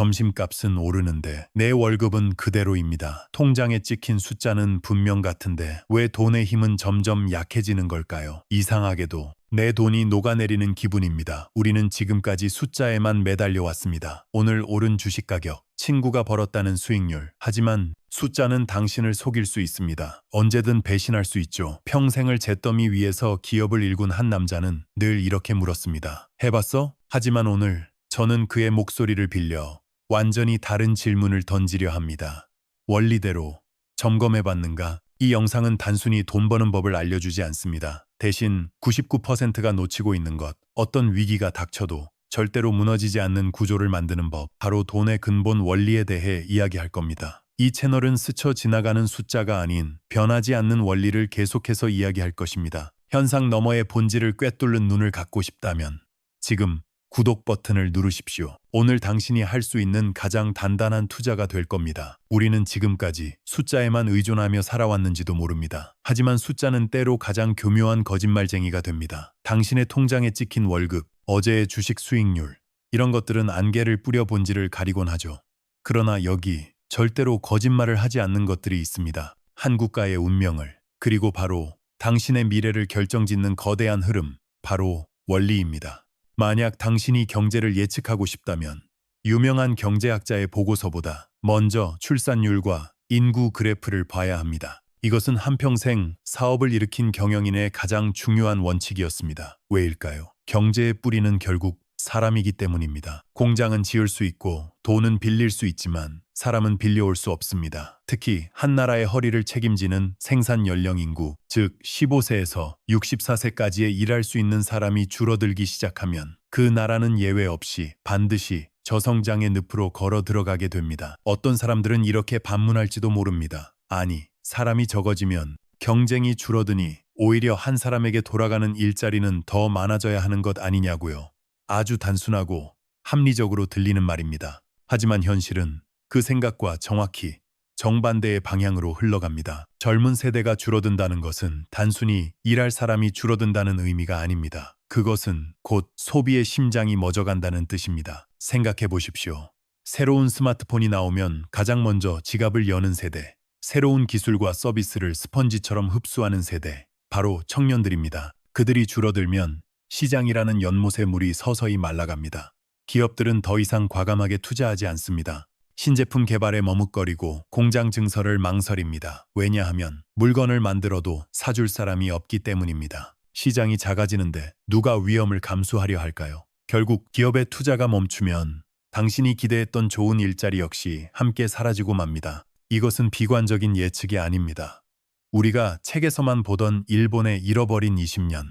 점심값은 오르는데 내 월급은 그대로입니다. 통장에 찍힌 숫자는 분명 같은데 왜 돈의 힘은 점점 약해지는 걸까요? 이상하게도 내 돈이 녹아내리는 기분입니다. 우리는 지금까지 숫자에만 매달려 왔습니다. 오늘 오른 주식 가격, 친구가 벌었다는 수익률. 하지만 숫자는 당신을 속일 수 있습니다. 언제든 배신할 수 있죠. 평생을 잿더미 위에서 기업을 일군 한 남자는 늘 이렇게 물었습니다. 해봤어? 하지만 오늘 저는 그의 목소리를 빌려 완전히 다른 질문을 던지려 합니다. 원리대로 점검해 봤는가? 이 영상은 단순히 돈 버는 법을 알려주지 않습니다. 대신 99%가 놓치고 있는 것, 어떤 위기가 닥쳐도 절대로 무너지지 않는 구조를 만드는 법, 바로 돈의 근본 원리에 대해 이야기할 겁니다. 이 채널은 스쳐 지나가는 숫자가 아닌 변하지 않는 원리를 계속해서 이야기할 것입니다. 현상 너머의 본질을 꿰뚫는 눈을 갖고 싶다면 지금 구독 버튼을 누르십시오. 오늘 당신이 할 수 있는 가장 단단한 투자가 될 겁니다. 우리는 지금까지 숫자에만 의존하며 살아왔는지도 모릅니다. 하지만 숫자는 때로 가장 교묘한 거짓말쟁이가 됩니다. 당신의 통장에 찍힌 월급, 어제의 주식 수익률, 이런 것들은 안개를 뿌려 본질을 가리곤 하죠. 그러나 여기 절대로 거짓말을 하지 않는 것들이 있습니다. 한 국가의 운명을, 그리고 바로 당신의 미래를 결정짓는 거대한 흐름, 바로 원리입니다. 만약 당신이 경제를 예측하고 싶다면 유명한 경제학자의 보고서보다 먼저 출산율과 인구 그래프를 봐야 합니다. 이것은 한평생 사업을 일으킨 경영인의 가장 중요한 원칙이었습니다. 왜일까요? 경제의 뿌리는 결국 사람이기 때문입니다. 공장은 지을 수 있고 돈은 빌릴 수 있지만 사람은 빌려올 수 없습니다. 특히 한 나라의 허리를 책임지는 생산 연령 인구, 즉 15세에서 64세까지의 일할 수 있는 사람이 줄어들기 시작하면 그 나라는 예외 없이 반드시 저성장의 늪으로 걸어 들어가게 됩니다. 어떤 사람들은 이렇게 반문할지도 모릅니다. 아니, 사람이 적어지면 경쟁이 줄어드니 오히려 한 사람에게 돌아가는 일자리는 더 많아져야 하는 것 아니냐고요. 아주 단순하고 합리적으로 들리는 말입니다. 하지만 현실은 그 생각과 정확히 정반대의 방향으로 흘러갑니다. 젊은 세대가 줄어든다는 것은 단순히 일할 사람이 줄어든다는 의미가 아닙니다. 그것은 곧 소비의 심장이 멎어간다는 뜻입니다. 생각해 보십시오. 새로운 스마트폰이 나오면 가장 먼저 지갑을 여는 세대, 새로운 기술과 서비스를 스펀지처럼 흡수하는 세대, 바로 청년들입니다. 그들이 줄어들면 시장이라는 연못의 물이 서서히 말라갑니다. 기업들은 더 이상 과감하게 투자하지 않습니다. 신제품 개발에 머뭇거리고 공장 증설을 망설입니다. 왜냐하면 물건을 만들어도 사줄 사람이 없기 때문입니다. 시장이 작아지는데 누가 위험을 감수하려 할까요? 결국 기업의 투자가 멈추면 당신이 기대했던 좋은 일자리 역시 함께 사라지고 맙니다. 이것은 비관적인 예측이 아닙니다. 우리가 책에서만 보던 일본의 잃어버린 20년,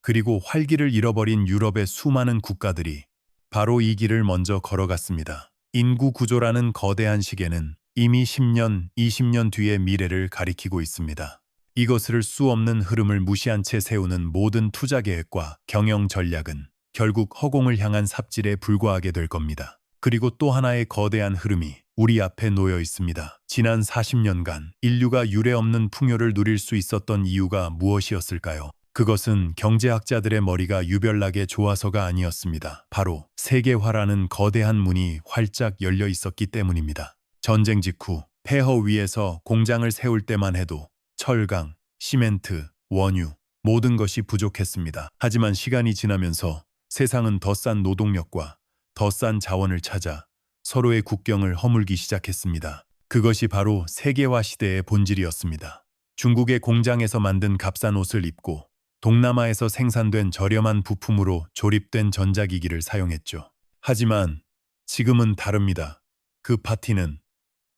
그리고 활기를 잃어버린 유럽의 수많은 국가들이 바로 이 길을 먼저 걸어갔습니다. 인구 구조라는 거대한 시계는 이미 10년, 20년 뒤의 미래를 가리키고 있습니다. 이것을 수 없는 흐름을 무시한 채 세우는 모든 투자 계획과 경영 전략은 결국 허공을 향한 삽질에 불과하게 될 겁니다. 그리고 또 하나의 거대한 흐름이 우리 앞에 놓여 있습니다. 지난 40년간 인류가 유례 없는 풍요를 누릴 수 있었던 이유가 무엇이었을까요? 그것은 경제학자들의 머리가 유별나게 좋아서가 아니었습니다. 바로 세계화라는 거대한 문이 활짝 열려 있었기 때문입니다. 전쟁 직후 폐허 위에서 공장을 세울 때만 해도 철강, 시멘트, 원유, 모든 것이 부족했습니다. 하지만 시간이 지나면서 세상은 더 싼 노동력과 더 싼 자원을 찾아 서로의 국경을 허물기 시작했습니다. 그것이 바로 세계화 시대의 본질이었습니다. 중국의 공장에서 만든 값싼 옷을 입고 동남아에서 생산된 저렴한 부품으로 조립된 전자기기를 사용했죠. 하지만 지금은 다릅니다. 그 파티는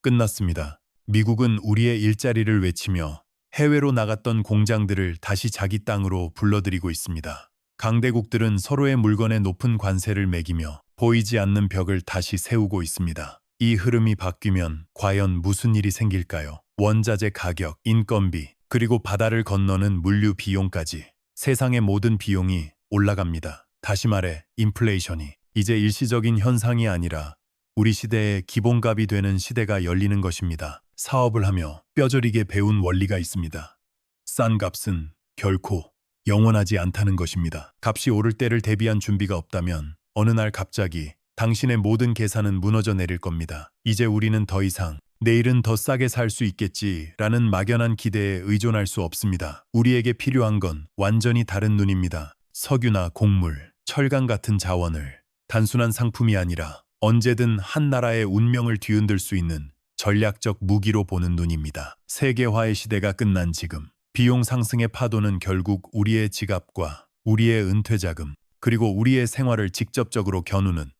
끝났습니다. 미국은 우리의 일자리를 외치며 해외로 나갔던 공장들을 다시 자기 땅으로 불러들이고 있습니다. 강대국들은 서로의 물건에 높은 관세를 매기며 보이지 않는 벽을 다시 세우고 있습니다. 이 흐름이 바뀌면 과연 무슨 일이 생길까요? 원자재 가격, 인건비, 그리고 바다를 건너는 물류 비용까지 세상의 모든 비용이 올라갑니다. 다시 말해 인플레이션이 이제 일시적인 현상이 아니라 우리 시대의 기본값이 되는 시대가 열리는 것입니다. 사업을 하며 뼈저리게 배운 원리가 있습니다. 싼 값은 결코 영원하지 않다는 것입니다. 값이 오를 때를 대비한 준비가 없다면 어느 날 갑자기 당신의 모든 계산은 무너져 내릴 겁니다. 이제 우리는 더 이상 내일은 더 싸게 살 수 있겠지라는 막연한 기대에 의존할 수 없습니다. 우리에게 필요한 건 완전히 다른 눈입니다. 석유나 곡물, 철강 같은 자원을 단순한 상품이 아니라 언제든 한 나라의 운명을 뒤흔들 수 있는 전략적 무기로 보는 눈입니다. 세계화의 시대가 끝난 지금 비용 상승의 파도는 결국 우리의 지갑과 우리의 은퇴 자금 그리고 우리의 생활을 직접적으로 겨누는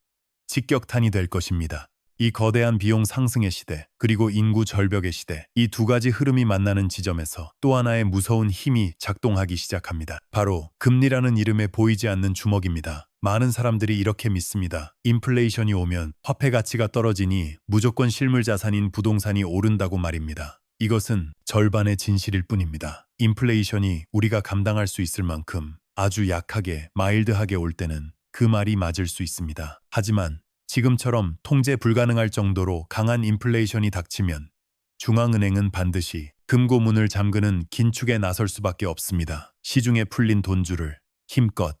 직격탄이 될 것입니다. 이 거대한 비용 상승의 시대, 그리고 인구 절벽의 시대, 이 두 가지 흐름이 만나는 지점에서 또 하나의 무서운 힘이 작동하기 시작합니다. 바로 금리라는 이름에 보이지 않는 주먹입니다. 많은 사람들이 이렇게 믿습니다. 인플레이션이 오면 화폐 가치가 떨어지니 무조건 실물 자산인 부동산이 오른다고 말입니다. 이것은 절반의 진실일 뿐입니다. 인플레이션이 우리가 감당할 수 있을 만큼 아주 약하게, 마일드하게 올 때는 그 말이 맞을 수 있습니다. 하지만 지금처럼 통제 불가능할 정도로 강한 인플레이션이 닥치면 중앙은행은 반드시 금고문을 잠그는 긴축에 나설 수밖에 없습니다. 시중에 풀린 돈줄을 힘껏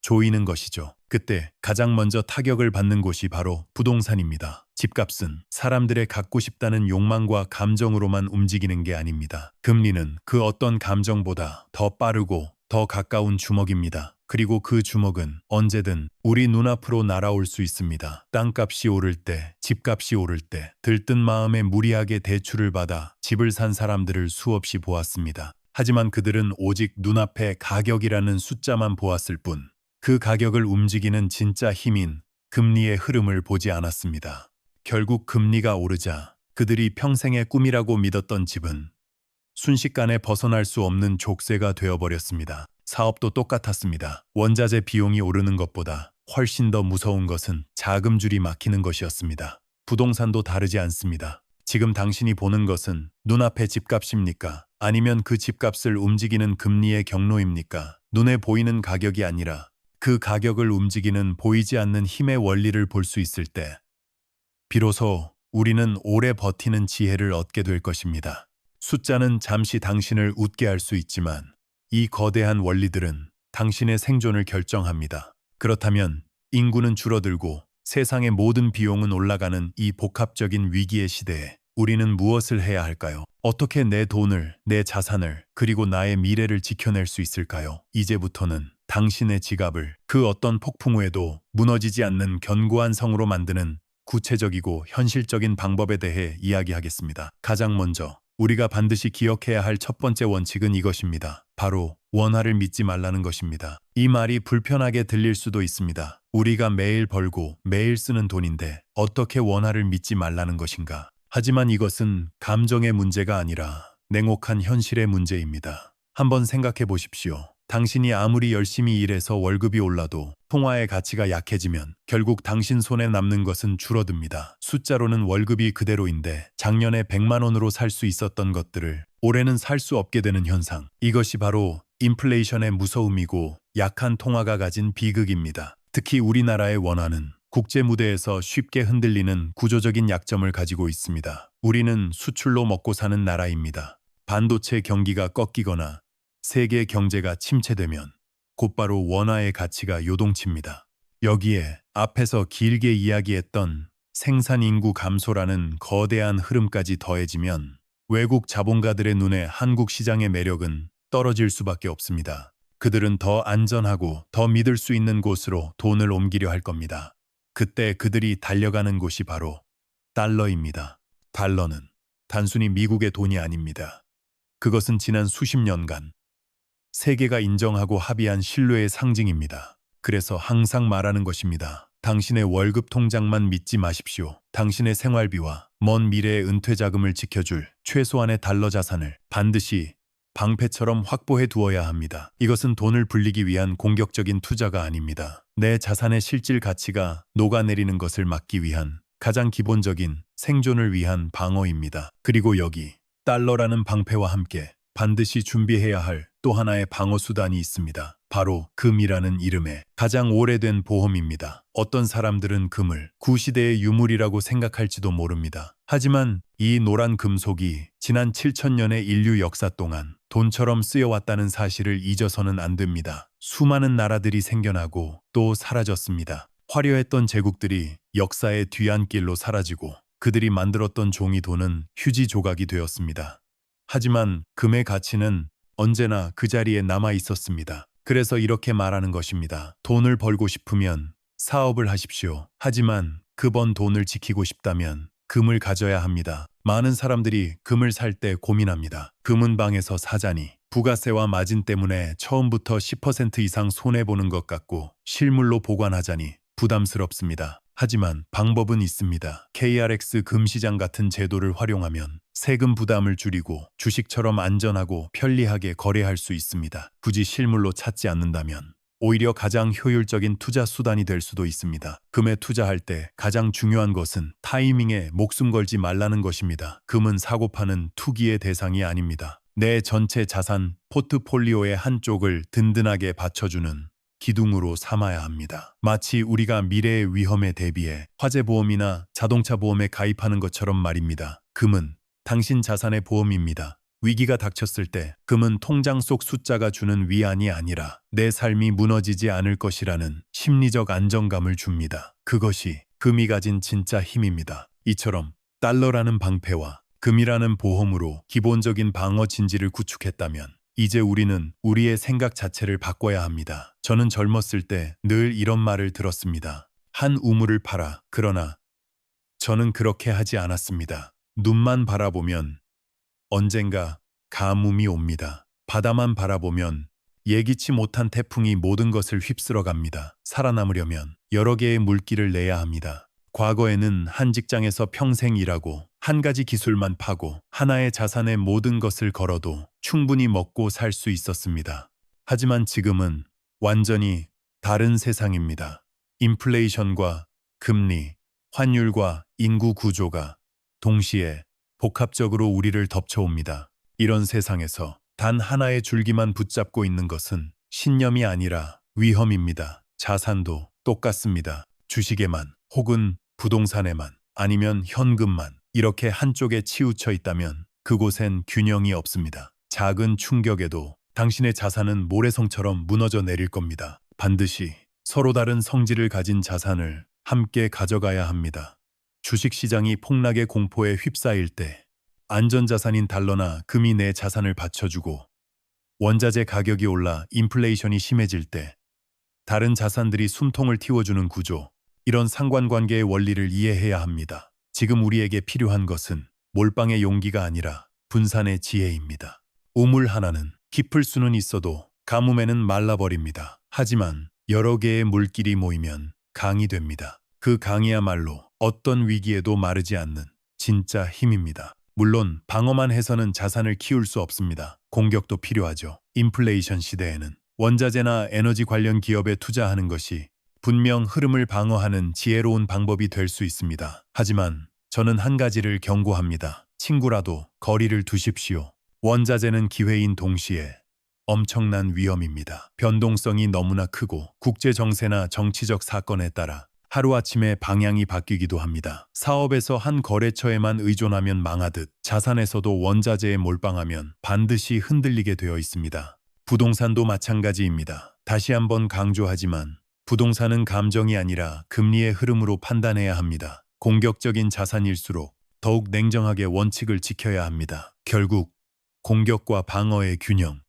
조이는 것이죠. 그때 가장 먼저 타격을 받는 곳이 바로 부동산입니다. 집값은 사람들의 갖고 싶다는 욕망과 감정으로만 움직이는 게 아닙니다. 금리는 그 어떤 감정보다 더 빠르고 더 가까운 주먹입니다. 그리고 그 주먹은 언제든 우리 눈앞으로 날아올 수 있습니다. 땅값이 오를 때, 집값이 오를 때, 들뜬 마음에 무리하게 대출을 받아 집을 산 사람들을 수없이 보았습니다. 하지만 그들은 오직 눈앞에 가격이라는 숫자만 보았을 뿐, 그 가격을 움직이는 진짜 힘인 금리의 흐름을 보지 않았습니다. 결국 금리가 오르자 그들이 평생의 꿈이라고 믿었던 집은 순식간에 벗어날 수 없는 족쇄가 되어버렸습니다. 사업도 똑같았습니다. 원자재 비용이 오르는 것보다 훨씬 더 무서운 것은 자금줄이 막히는 것이었습니다. 부동산도 다르지 않습니다. 지금 당신이 보는 것은 눈앞의 집값입니까? 아니면 그 집값을 움직이는 금리의 경로입니까? 눈에 보이는 가격이 아니라 그 가격을 움직이는 보이지 않는 힘의 원리를 볼 수 있을 때, 비로소 우리는 오래 버티는 지혜를 얻게 될 것입니다. 숫자는 잠시 당신을 웃게 할 수 있지만 이 거대한 원리들은 당신의 생존을 결정합니다. 그렇다면 인구는 줄어들고 세상의 모든 비용은 올라가는 이 복합적인 위기의 시대에 우리는 무엇을 해야 할까요? 어떻게 내 돈을, 내 자산을, 그리고 나의 미래를 지켜낼 수 있을까요? 이제부터는 당신의 지갑을 그 어떤 폭풍우에도 무너지지 않는 견고한 성으로 만드는 구체적이고 현실적인 방법에 대해 이야기하겠습니다. 가장 먼저 우리가 반드시 기억해야 할 첫 번째 원칙은 이것입니다. 바로 원화를 믿지 말라는 것입니다. 이 말이 불편하게 들릴 수도 있습니다. 우리가 매일 벌고 매일 쓰는 돈인데 어떻게 원화를 믿지 말라는 것인가? 하지만 이것은 감정의 문제가 아니라 냉혹한 현실의 문제입니다. 한번 생각해 보십시오. 당신이 아무리 열심히 일해서 월급이 올라도 통화의 가치가 약해지면 결국 당신 손에 남는 것은 줄어듭니다. 숫자로는 월급이 그대로인데 작년에 100만 원으로 살 수 있었던 것들을 올해는 살 수 없게 되는 현상. 이것이 바로 인플레이션의 무서움이고 약한 통화가 가진 비극입니다. 특히 우리나라의 원화는 국제 무대에서 쉽게 흔들리는 구조적인 약점을 가지고 있습니다. 우리는 수출로 먹고 사는 나라입니다. 반도체 경기가 꺾이거나 세계 경제가 침체되면 곧바로 원화의 가치가 요동칩니다. 여기에 앞에서 길게 이야기했던 생산 인구 감소라는 거대한 흐름까지 더해지면 외국 자본가들의 눈에 한국 시장의 매력은 떨어질 수밖에 없습니다. 그들은 더 안전하고 더 믿을 수 있는 곳으로 돈을 옮기려 할 겁니다. 그때 그들이 달려가는 곳이 바로 달러입니다. 달러는 단순히 미국의 돈이 아닙니다. 그것은 지난 수십 년간 세계가 인정하고 합의한 신뢰의 상징입니다. 그래서 항상 말하는 것입니다. 당신의 월급 통장만 믿지 마십시오. 당신의 생활비와 먼 미래의 은퇴 자금을 지켜줄 최소한의 달러 자산을 반드시 방패처럼 확보해 두어야 합니다. 이것은 돈을 불리기 위한 공격적인 투자가 아닙니다. 내 자산의 실질 가치가 녹아내리는 것을 막기 위한 가장 기본적인 생존을 위한 방어입니다. 그리고 여기 달러라는 방패와 함께 반드시 준비해야 할 또 하나의 방어 수단이 있습니다. 바로 금이라는 이름의 가장 오래된 보험입니다. 어떤 사람들은 금을 구시대의 유물이라고 생각할지도 모릅니다. 하지만 이 노란 금속이 지난 7천년의 인류 역사 동안 돈처럼 쓰여왔다는 사실을 잊어서는 안 됩니다. 수많은 나라들이 생겨나고 또 사라졌습니다. 화려했던 제국들이 역사의 뒤안길로 사라지고 그들이 만들었던 종이 돈은 휴지 조각이 되었습니다. 하지만 금의 가치는 언제나 그 자리에 남아 있었습니다. 그래서 이렇게 말하는 것입니다. 돈을 벌고 싶으면 사업을 하십시오. 하지만 그 번 돈을 지키고 싶다면 금을 가져야 합니다. 많은 사람들이 금을 살 때 고민합니다. 금은 방에서 사자니 부가세와 마진 때문에 처음부터 10% 이상 손해보는 것 같고 실물로 보관하자니 부담스럽습니다. 하지만 방법은 있습니다. KRX 금시장 같은 제도를 활용하면 세금 부담을 줄이고 주식처럼 안전하고 편리하게 거래할 수 있습니다. 굳이 실물로 찾지 않는다면 오히려 가장 효율적인 투자 수단이 될 수도 있습니다. 금에 투자할 때 가장 중요한 것은 타이밍에 목숨 걸지 말라는 것입니다. 금은 사고 파는 투기의 대상이 아닙니다. 내 전체 자산 포트폴리오의 한쪽을 든든하게 받쳐주는 기둥으로 삼아야 합니다. 마치 우리가 미래의 위험에 대비해 화재보험이나 자동차 보험에 가입하는 것처럼 말입니다. 금은 당신 자산의 보험입니다. 위기가 닥쳤을 때 금은 통장 속 숫자가 주는 위안이 아니라 내 삶이 무너지지 않을 것이라는 심리적 안정감을 줍니다. 그것이 금이 가진 진짜 힘입니다. 이처럼 달러라는 방패와 금이라는 보험으로 기본적인 방어 진지를 구축했다면 이제 우리는 우리의 생각 자체를 바꿔야 합니다. 저는 젊었을 때 늘 이런 말을 들었습니다. 한 우물을 팔아. 그러나 저는 그렇게 하지 않았습니다. 눈만 바라보면 언젠가 가뭄이 옵니다. 바다만 바라보면 예기치 못한 태풍이 모든 것을 휩쓸어 갑니다. 살아남으려면 여러 개의 물길을 내야 합니다. 과거에는 한 직장에서 평생 일하고 한 가지 기술만 파고 하나의 자산에 모든 것을 걸어도 충분히 먹고 살 수 있었습니다. 하지만 지금은 완전히 다른 세상입니다. 인플레이션과 금리, 환율과 인구 구조가 동시에 복합적으로 우리를 덮쳐옵니다. 이런 세상에서 단 하나의 줄기만 붙잡고 있는 것은 신념이 아니라 위험입니다. 자산도 똑같습니다. 주식에만 혹은 부동산에만 아니면 현금만 이렇게 한쪽에 치우쳐 있다면 그곳엔 균형이 없습니다. 작은 충격에도 당신의 자산은 모래성처럼 무너져 내릴 겁니다. 반드시 서로 다른 성질을 가진 자산을 함께 가져가야 합니다. 주식시장이 폭락의 공포에 휩싸일 때 안전자산인 달러나 금이 내 자산을 받쳐주고 원자재 가격이 올라 인플레이션이 심해질 때 다른 자산들이 숨통을 틔워주는 구조, 이런 상관관계의 원리를 이해해야 합니다. 지금 우리에게 필요한 것은 몰빵의 용기가 아니라 분산의 지혜입니다. 우물 하나는 깊을 수는 있어도 가뭄에는 말라버립니다. 하지만 여러 개의 물길이 모이면 강이 됩니다. 그 강이야말로 어떤 위기에도 마르지 않는 진짜 힘입니다. 물론 방어만 해서는 자산을 키울 수 없습니다. 공격도 필요하죠. 인플레이션 시대에는 원자재나 에너지 관련 기업에 투자하는 것이 분명 흐름을 방어하는 지혜로운 방법이 될 수 있습니다. 하지만 저는 한 가지를 경고합니다. 친구라도 거리를 두십시오. 원자재는 기회인 동시에 엄청난 위험입니다. 변동성이 너무나 크고 국제 정세나 정치적 사건에 따라 하루아침에 방향이 바뀌기도 합니다. 사업에서 한 거래처에만 의존하면 망하듯 자산에서도 원자재에 몰빵하면 반드시 흔들리게 되어 있습니다. 부동산도 마찬가지입니다. 다시 한번 강조하지만 부동산은 감정이 아니라 금리의 흐름으로 판단해야 합니다. 공격적인 자산일수록 더욱 냉정하게 원칙을 지켜야 합니다. 결국 공격과 방어의 균형.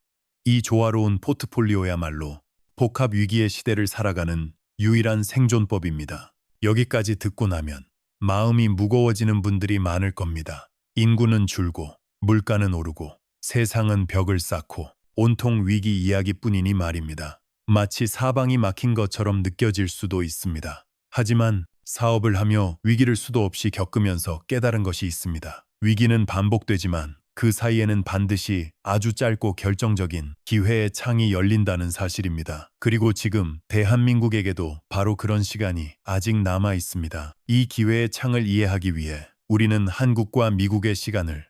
이 조화로운 포트폴리오야말로 복합 위기의 시대를 살아가는 유일한 생존법입니다. 여기까지 듣고 나면 마음이 무거워지는 분들이 많을 겁니다. 인구는 줄고 물가는 오르고 세상은 벽을 쌓고 온통 위기 이야기뿐이니 말입니다. 마치 사방이 막힌 것처럼 느껴질 수도 있습니다. 하지만 사업을 하며 위기를 수도 없이 겪으면서 깨달은 것이 있습니다. 위기는 반복되지만 그 사이에는 반드시 아주 짧고 결정적인 기회의 창이 열린다는 사실입니다. 그리고 지금 대한민국에게도 바로 그런 시간이 아직 남아 있습니다. 이 기회의 창을 이해하기 위해 우리는 한국과 미국의 시간을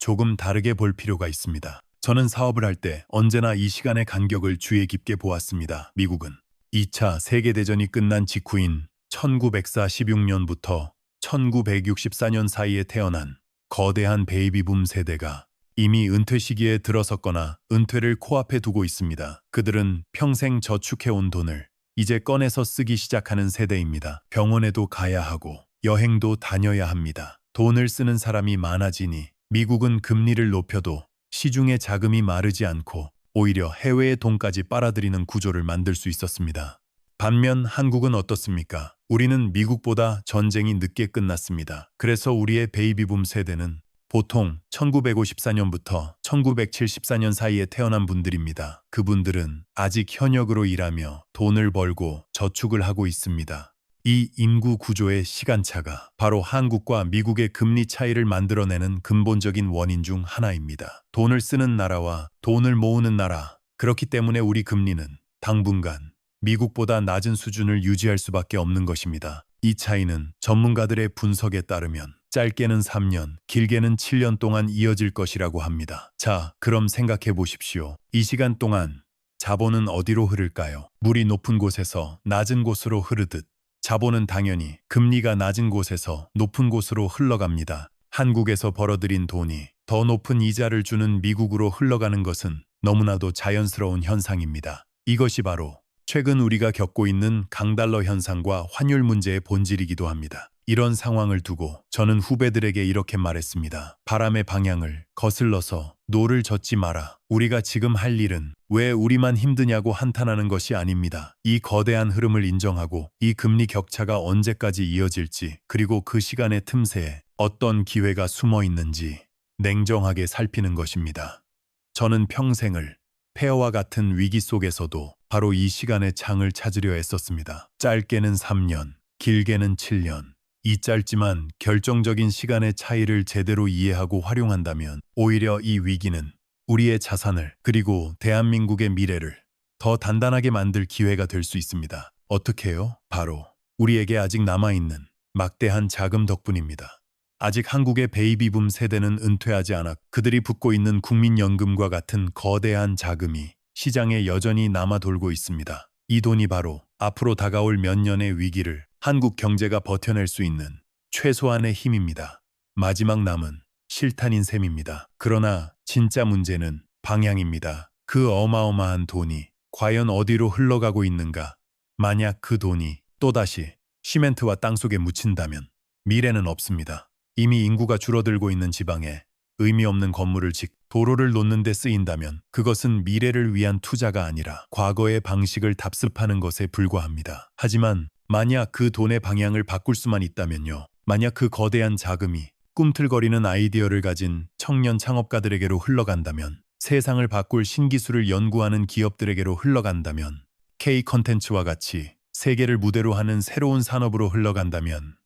조금 다르게 볼 필요가 있습니다. 저는 사업을 할 때 언제나 이 시간의 간격을 주의 깊게 보았습니다. 미국은 2차 세계대전이 끝난 직후인 1946년부터 1964년 사이에 태어난 거대한 베이비붐 세대가 이미 은퇴 시기에 들어섰거나 은퇴를 코앞에 두고 있습니다. 그들은 평생 저축해온 돈을 이제 꺼내서 쓰기 시작하는 세대입니다. 병원에도 가야 하고 여행도 다녀야 합니다. 돈을 쓰는 사람이 많아지니 미국은 금리를 높여도 시중에 자금이 마르지 않고 오히려 해외의 돈까지 빨아들이는 구조를 만들 수 있었습니다. 반면 한국은 어떻습니까? 우리는 미국보다 전쟁이 늦게 끝났습니다. 그래서 우리의 베이비붐 세대는 보통 1954년부터 1974년 사이에 태어난 분들입니다. 그분들은 아직 현역으로 일하며 돈을 벌고 저축을 하고 있습니다. 이 인구 구조의 시간차가 바로 한국과 미국의 금리 차이를 만들어내는 근본적인 원인 중 하나입니다. 돈을 쓰는 나라와 돈을 모으는 나라. 그렇기 때문에 우리 금리는 당분간 미국보다 낮은 수준을 유지할 수밖에 없는 것입니다. 이 차이는 전문가들의 분석에 따르면 짧게는 3년, 길게는 7년 동안 이어질 것이라고 합니다. 자, 그럼 생각해 보십시오. 이 시간 동안 자본은 어디로 흐를까요? 물이 높은 곳에서 낮은 곳으로 흐르듯 자본은 당연히 금리가 낮은 곳에서 높은 곳으로 흘러갑니다. 한국에서 벌어들인 돈이 더 높은 이자를 주는 미국으로 흘러가는 것은 너무나도 자연스러운 현상입니다. 이것이 바로 최근 우리가 겪고 있는 강달러 현상과 환율 문제의 본질이기도 합니다. 이런 상황을 두고 저는 후배들에게 이렇게 말했습니다. 바람의 방향을 거슬러서 노를 젓지 마라. 우리가 지금 할 일은 왜 우리만 힘드냐고 한탄하는 것이 아닙니다. 이 거대한 흐름을 인정하고 이 금리 격차가 언제까지 이어질지 그리고 그 시간의 틈새에 어떤 기회가 숨어 있는지 냉정하게 살피는 것입니다. 저는 평생을 폐허와 같은 위기 속에서도 바로 이 시간의 창을 찾으려 애썼습니다. 짧게는 3년, 길게는 7년. 이 짧지만 결정적인 시간의 차이를 제대로 이해하고 활용한다면 오히려 이 위기는 우리의 자산을 그리고 대한민국의 미래를 더 단단하게 만들 기회가 될 수 있습니다. 어떻게요? 바로 우리에게 아직 남아있는 막대한 자금 덕분입니다. 아직 한국의 베이비붐 세대는 은퇴하지 않아 그들이 붙고 있는 국민연금과 같은 거대한 자금이 시장에 여전히 남아 돌고 있습니다. 이 돈이 바로 앞으로 다가올 몇 년의 위기를 한국 경제가 버텨낼 수 있는 최소한의 힘입니다. 마지막 남은 실탄인 셈입니다. 그러나 진짜 문제는 방향입니다. 그 어마어마한 돈이 과연 어디로 흘러가고 있는가? 만약 그 돈이 또다시 시멘트와 땅속에 묻힌다면 미래는 없습니다. 이미 인구가 줄어들고 있는 지방에 의미 없는 건물을 짓 도로를 놓는 데 쓰인다면 그것은 미래를 위한 투자가 아니라 과거의 방식을 답습하는 것에 불과합니다. 하지만 만약 그 돈의 방향을 바꿀 수만 있다면요. 만약 그 거대한 자금이 꿈틀거리는 아이디어를 가진 청년 창업가들에게로 흘러간다면 세상을 바꿀 신기술을 연구하는 기업들에게로 흘러간다면 K 컨텐츠와 같이 세계를 무대로 하는 새로운 산업으로 흘러간다면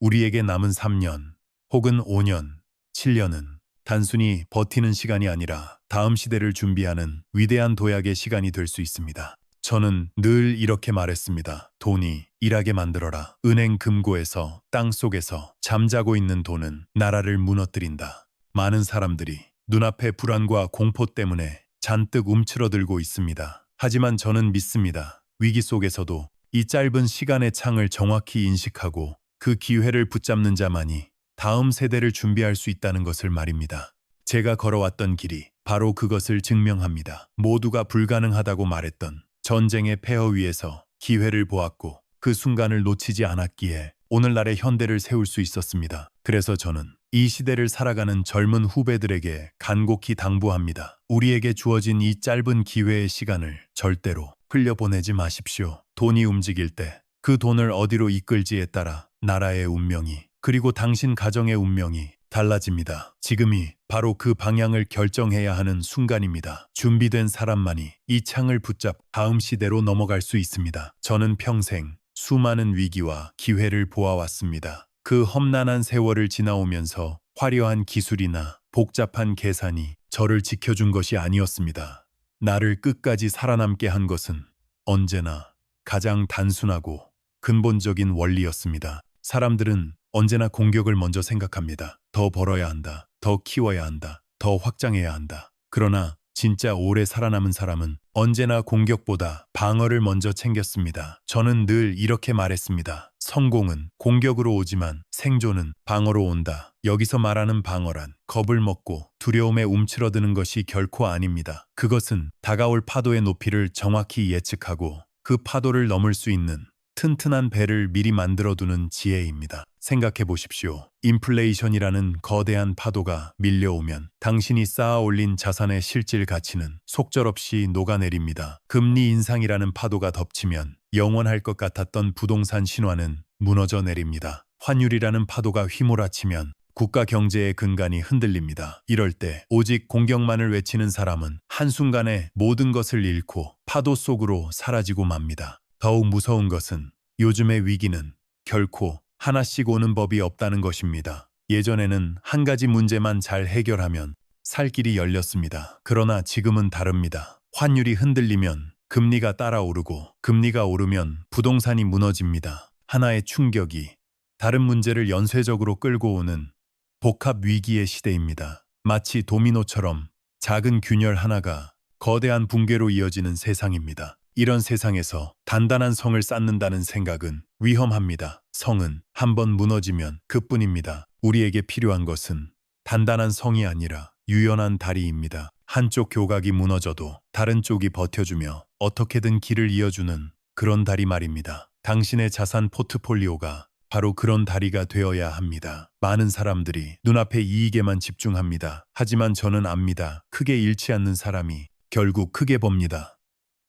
우리에게 남은 3년 혹은 5년, 7년은 단순히 버티는 시간이 아니라 다음 시대를 준비하는 위대한 도약의 시간이 될 수 있습니다. 저는 늘 이렇게 말했습니다. 돈이 일하게 만들어라. 은행 금고에서 땅 속에서 잠자고 있는 돈은 나라를 무너뜨린다. 많은 사람들이 눈앞의 불안과 공포 때문에 잔뜩 움츠러들고 있습니다. 하지만 저는 믿습니다. 위기 속에서도 이 짧은 시간의 창을 정확히 인식하고 그 기회를 붙잡는 자만이 다음 세대를 준비할 수 있다는 것을 말입니다. 제가 걸어왔던 길이 바로 그것을 증명합니다. 모두가 불가능하다고 말했던 전쟁의 폐허 위에서 기회를 보았고 그 순간을 놓치지 않았기에 오늘날의 현대를 세울 수 있었습니다. 그래서 저는 이 시대를 살아가는 젊은 후배들에게 간곡히 당부합니다. 우리에게 주어진 이 짧은 기회의 시간을 절대로 흘려보내지 마십시오. 돈이 움직일 때 그 돈을 어디로 이끌지에 따라 나라의 운명이 그리고 당신 가정의 운명이 달라집니다. 지금이 바로 그 방향을 결정해야 하는 순간입니다. 준비된 사람만이 이 창을 붙잡 다음 시대로 넘어갈 수 있습니다. 저는 평생 수많은 위기와 기회를 보아왔습니다. 그 험난한 세월을 지나오면서 화려한 기술이나 복잡한 계산이 저를 지켜준 것이 아니었습니다. 나를 끝까지 살아남게 한 것은 언제나 가장 단순하고 근본적인 원리였습니다. 사람들은 언제나 공격을 먼저 생각합니다. 더 벌어야 한다. 더 키워야 한다. 더 확장해야 한다. 그러나 진짜 오래 살아남은 사람은 언제나 공격보다 방어를 먼저 챙겼습니다. 저는 늘 이렇게 말했습니다. 성공은 공격으로 오지만 생존은 방어로 온다. 여기서 말하는 방어란 겁을 먹고 두려움에 움츠러드는 것이 결코 아닙니다. 그것은 다가올 파도의 높이를 정확히 예측하고 그 파도를 넘을 수 있는 튼튼한 배를 미리 만들어두는 지혜입니다. 생각해 보십시오. 인플레이션이라는 거대한 파도가 밀려오면 당신이 쌓아 올린 자산의 실질 가치는 속절없이 녹아내립니다. 금리 인상이라는 파도가 덮치면 영원할 것 같았던 부동산 신화는 무너져 내립니다. 환율이라는 파도가 휘몰아치면 국가 경제의 근간이 흔들립니다. 이럴 때 오직 공격만을 외치는 사람은 한순간에 모든 것을 잃고 파도 속으로 사라지고 맙니다. 더욱 무서운 것은 요즘의 위기는 결코 하나씩 오는 법이 없다는 것입니다. 예전에는 한 가지 문제만 잘 해결하면 살 길이 열렸습니다. 그러나 지금은 다릅니다. 환율이 흔들리면 금리가 따라오르고 금리가 오르면 부동산이 무너집니다. 하나의 충격이 다른 문제를 연쇄적으로 끌고 오는 복합 위기의 시대입니다. 마치 도미노처럼 작은 균열 하나가 거대한 붕괴로 이어지는 세상입니다. 이런 세상에서 단단한 성을 쌓는다는 생각은 위험합니다. 성은 한번 무너지면 그뿐입니다. 우리에게 필요한 것은 단단한 성이 아니라 유연한 다리입니다. 한쪽 교각이 무너져도 다른 쪽이 버텨주며 어떻게든 길을 이어주는 그런 다리 말입니다. 당신의 자산 포트폴리오가 바로 그런 다리가 되어야 합니다. 많은 사람들이 눈앞의 이익에만 집중합니다. 하지만 저는 압니다. 크게 잃지 않는 사람이 결국 크게 봅니다.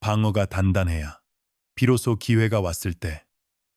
방어가 단단해야 비로소 기회가 왔을 때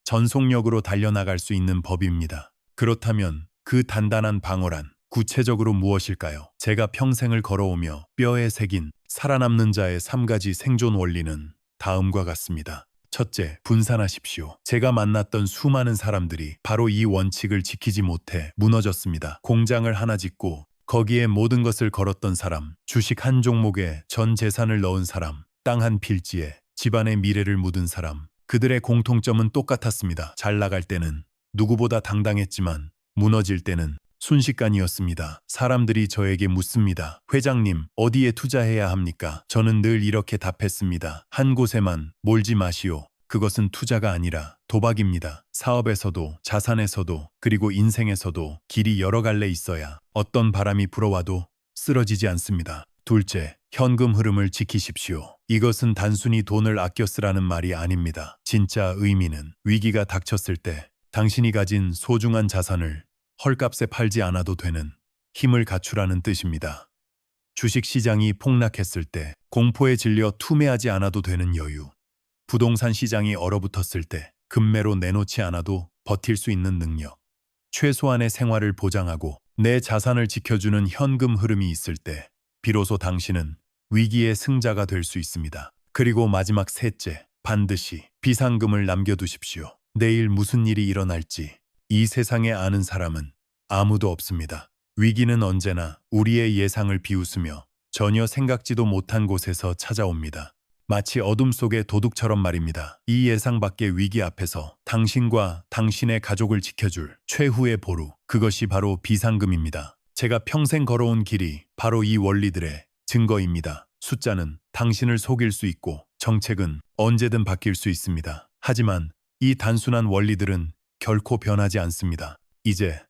전속력으로 달려나갈 수 있는 법입니다. 그렇다면 그 단단한 방어란 구체적으로 무엇일까요? 제가 평생을 걸어오며 뼈에 새긴 살아남는 자의 3가지 생존 원리는 다음과 같습니다. 첫째, 분산하십시오. 제가 만났던 수많은 사람들이 바로 이 원칙을 지키지 못해 무너졌습니다. 공장을 하나 짓고 거기에 모든 것을 걸었던 사람, 주식 한 종목에 전 재산을 넣은 사람, 땅 한 필지에 집안의 미래를 묻은 사람, 그들의 공통점은 똑같았습니다. 잘 나갈 때는 누구보다 당당했지만 무너질 때는 순식간이었습니다. 사람들이 저에게 묻습니다. 회장님, 어디에 투자해야 합니까? 저는 늘 이렇게 답했습니다. 한 곳에만 몰지 마시오. 그것은 투자가 아니라 도박입니다. 사업에서도 자산에서도 그리고 인생에서도 길이 여러 갈래 있어야 어떤 바람이 불어와도 쓰러지지 않습니다. 둘째, 현금 흐름을 지키십시오. 이것은 단순히 돈을 아껴 쓰라는 말이 아닙니다. 진짜 의미는 위기가 닥쳤을 때 당신이 가진 소중한 자산을 헐값에 팔지 않아도 되는 힘을 갖추라는 뜻입니다. 주식 시장이 폭락했을 때 공포에 질려 투매하지 않아도 되는 여유. 부동산 시장이 얼어붙었을 때 급매로 내놓지 않아도 버틸 수 있는 능력. 최소한의 생활을 보장하고 내 자산을 지켜주는 현금 흐름이 있을 때 비로소 당신은 위기의 승자가 될 수 있습니다. 그리고 마지막 셋째, 반드시 비상금을 남겨두십시오. 내일 무슨 일이 일어날지 이 세상에 아는 사람은 아무도 없습니다. 위기는 언제나 우리의 예상을 비웃으며 전혀 생각지도 못한 곳에서 찾아옵니다. 마치 어둠 속의 도둑처럼 말입니다. 이 예상 밖의 위기 앞에서 당신과 당신의 가족을 지켜줄 최후의 보루, 그것이 바로 비상금입니다. 제가 평생 걸어온 길이 바로 이 원리들의 증거입니다. 숫자는 당신을 속일 수 있고 정책은 언제든 바뀔 수 있습니다. 하지만 이 단순한 원리들은 결코 변하지 않습니다. 이제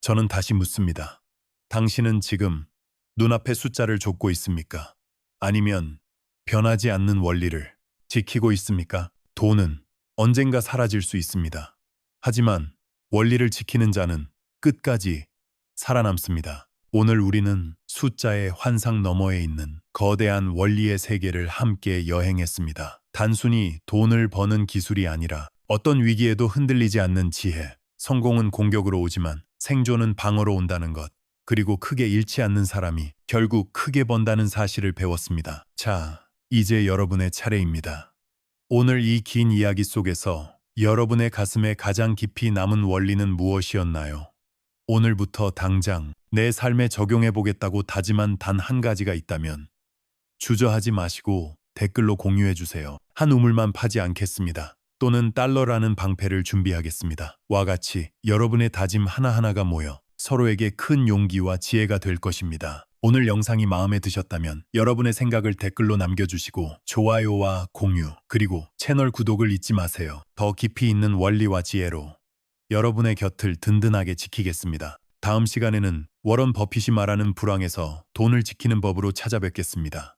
저는 다시 묻습니다. 당신은 지금 눈앞의 숫자를 좇고 있습니까? 아니면 변하지 않는 원리를 지키고 있습니까? 돈은 언젠가 사라질 수 있습니다. 하지만 원리를 지키는 자는 끝까지 살아남습니다. 오늘 우리는 숫자의 환상 너머에 있는 거대한 원리의 세계를 함께 여행했습니다. 단순히 돈을 버는 기술이 아니라 어떤 위기에도 흔들리지 않는 지혜. 성공은 공격으로 오지만 생존은 방어로 온다는 것. 그리고 크게 잃지 않는 사람이 결국 크게 번다는 사실을 배웠습니다. 자, 이제 여러분의 차례입니다. 오늘 이 긴 이야기 속에서 여러분의 가슴에 가장 깊이 남은 원리는 무엇이었나요? 오늘부터 당장 내 삶에 적용해 보겠다고 다짐한 단 한 가지가 있다면 주저하지 마시고 댓글로 공유해 주세요. 한 우물만 파지 않겠습니다. 또는 달러라는 방패를 준비하겠습니다. 와 같이 여러분의 다짐 하나하나가 모여 서로에게 큰 용기와 지혜가 될 것입니다. 오늘 영상이 마음에 드셨다면 여러분의 생각을 댓글로 남겨주시고 좋아요와 공유 그리고 채널 구독을 잊지 마세요. 더 깊이 있는 원리와 지혜로 여러분의 곁을 든든하게 지키겠습니다. 다음 시간에는 워런 버핏이 말하는 불황에서 돈을 지키는 법으로 찾아뵙겠습니다.